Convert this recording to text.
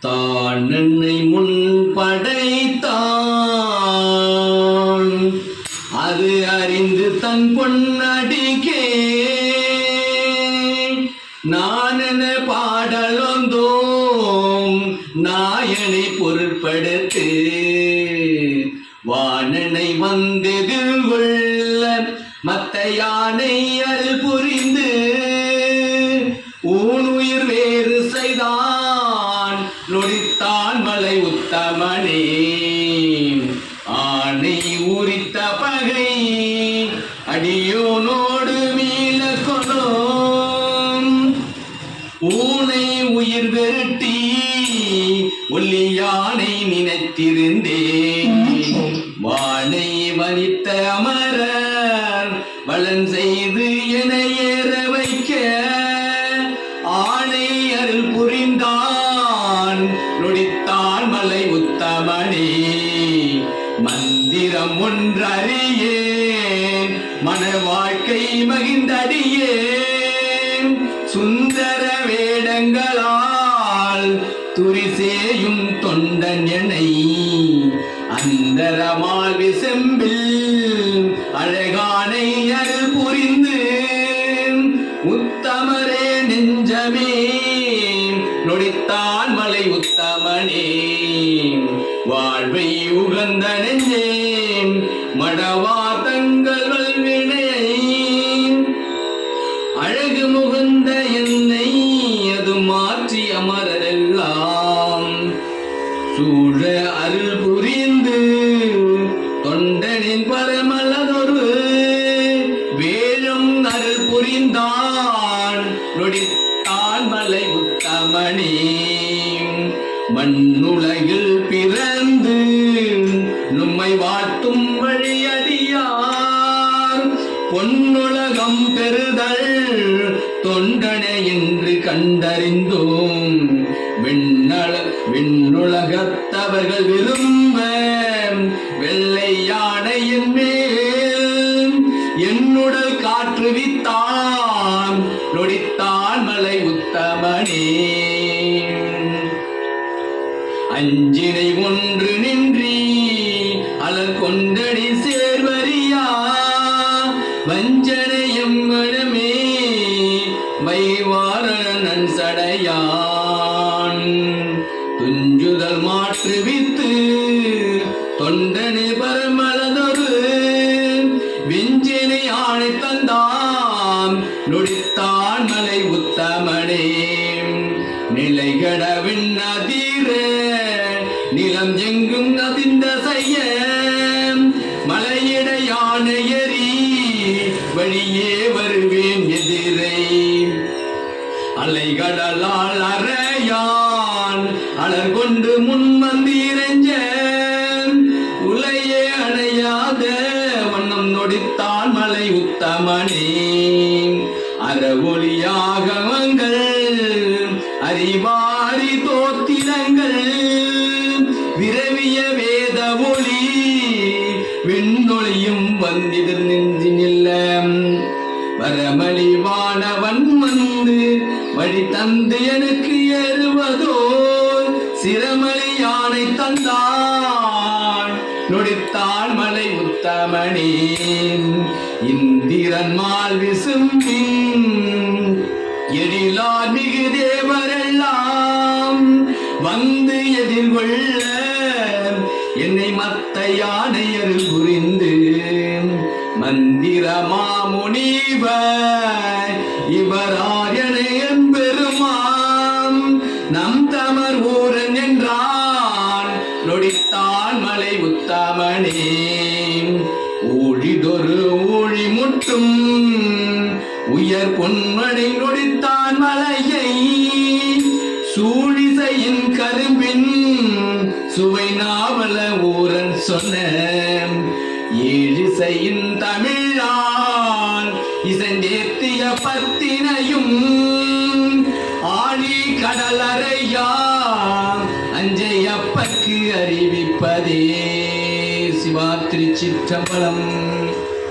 தான் என்னை முன் படைத்தான். அது அறிந்து தன் பொன்னடிக்கே. நான் என பாடலொந்தோம் நாயனை பொருட்படுத்து. வானனை வந்தெதிர்கொள்ள மத்த யானை ஆணை உரித்த பகை அடியோனோடு மீள கொண்டோம். ஊனை உயிர் வெருட்டி ஒல்லியானை நினைத்திருந்தேன். வானை வலித்த அமரர் வளன் செய்து மனம் ஒன்றறியேன் மன வாழ்க்கை மகிழ்ந்தடியேன் சுந்தர வேடங்களால் துரிசேயும் தொண்டன் என்னை. அந்தரமால் விசெம்பில் அழகானை அருள் புரிந்து உத்தமரே நெஞ்சமே நொடித்தான் மலை உத்தமனே. வாழ்வை உகந்த நெஞ்சே மடவாதங்கள் வினை அழகு முகுந்த என்னை அது மாற்றி அமரெல்லாம் சூழ அருள் புரிந்து தொண்டனின் பரமலதொரு வேலும் அருள் புரிந்தான். நொடித்தான் மலை உத்தமணி மண்ணுலகில் பொன்னுலகம் பெறுதல் தொண்டனே என்று கண்டறிந்தோம். விண்ணல விண்ணுலகத்தவர்கள் விரும்ப வெள்ளை யானையின் மேல் என்னுடல் காற்றுவித்தான் நொடித்தான் மலை உத்தமனே. அஞ்சினை ஒன்று வஞ்சனையும் மனமே வைவாரணன் சடையான் துஞ்சுதல் மாற்றுவித்து தொண்டனை பரமலதொரு விஞ்சினை ஆணை தந்தாம் நொடித்தான் மலை உத்தமனே. நிலைகட விண்ணதீர நிலம் எங்கும் அதிர்ந்த செய்ய வழியே வருவேன் எதிரை. அலைகடலால் அறையான் அலர் கொண்டு முன் வந்து இறைஞ்ச உலையே அணையாத வண்ணம் நொடித்தான் மலை உத்தமனே. அறவொளியாக மங்கள் அறிவாரி தோத்திரங்கள். விரவிய வேத ஒளி விண்ணொழியும் வந்திட நின்று நில்ல வரமளிவானவன் வந்து வழி தந்து எனக்கு ஏறுவதோ சிரமளி யானை தந்தான் நொடித்தான் மலை உத்தமணி இந்திரன் மால் விசும்பின் எழிலார் மிகு தேவரெல்லாம் வந்து எதிர்கொள்ள என்னை மத்த யானை அருள் புரிந்து மந்திர மாமுனிவர் இவரார் பெருமாம் நம் தமர் ஊரன் என்றான் நொடித்தான் மலை உத்தமனே. ஊழிதொரு ஊழி முட்டும் உயர் பொன்மனை நொடித்தான் மலையை சூழிசையின் கரும்பின் சுவை நாவல ஊரன் சொன்ன ஏழு இசையின் தமிழான் இசைந்தேத்திய பத்தினையும் ஆழி கடலறையா அஞ்சையப்பக்கு அறிவிப்பதே சிவா திருச்சிற்றம்பலம்.